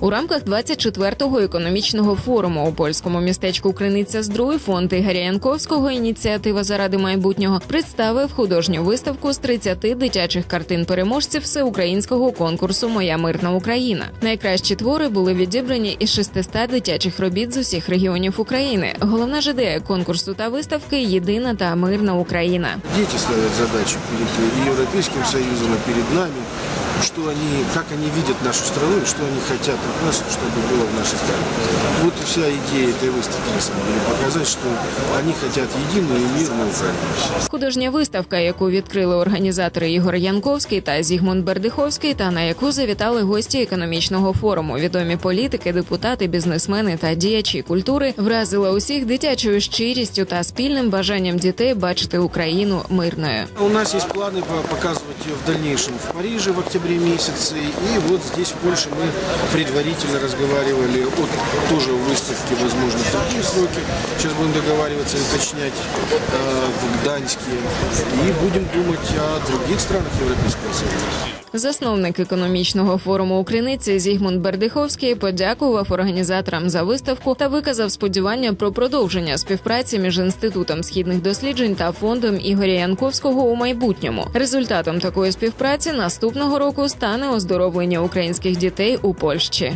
У рамках 24-го економічного форуму у польському містечку Криниця Здруй фонд Ігоря Янковського ініціатива заради майбутнього представив художню виставку з 30 дитячих картин переможців всеукраїнського конкурсу Моя мирна Україна. Найкращі твори були відібрані із 600 дитячих робіт з усіх регіонів України. Головна ж ідея конкурсу та виставки єдина та мирна Україна. Дети ставят задачу перед и Европейским Союзом, перед нами, что они, как они видят нашу страну, и что они хотят от нас, чтобы было в нашей стране. Вот и вся идея этой выставки, на самом деле, показать, что они хотят единую и мирную Украину. Художня виставка, яку відкрили організатори Ігор Янковський та Зігмунд Бердиховський, та на яку завітали гості економічного форуму, відомі політики, депутати, бізнесмени та діячі культури, вразила усіх дитячою щирістю та спільним бажанням дітей бачити Україну мирною. У нас есть планы по- показывать ее в дальнейшем в Париже в октябре месяце. И вот здесь, в Польше, мы предварительно разговаривали о тоже о выставке, возможно, в другие сроки. Сейчас будем договариваться и уточнять э, в Гданьске. И будем думать о других странах Европейского Союза. Засновник економічного форуму у Криниці Зігмунд Бердиховський подякував організаторам за виставку та виказав сподівання про продовження співпраці між інститутом східних досліджень та фондом Ігоря Янковського у майбутньому. Результатом такої співпраці наступного року стане оздоровлення українських дітей у Польщі.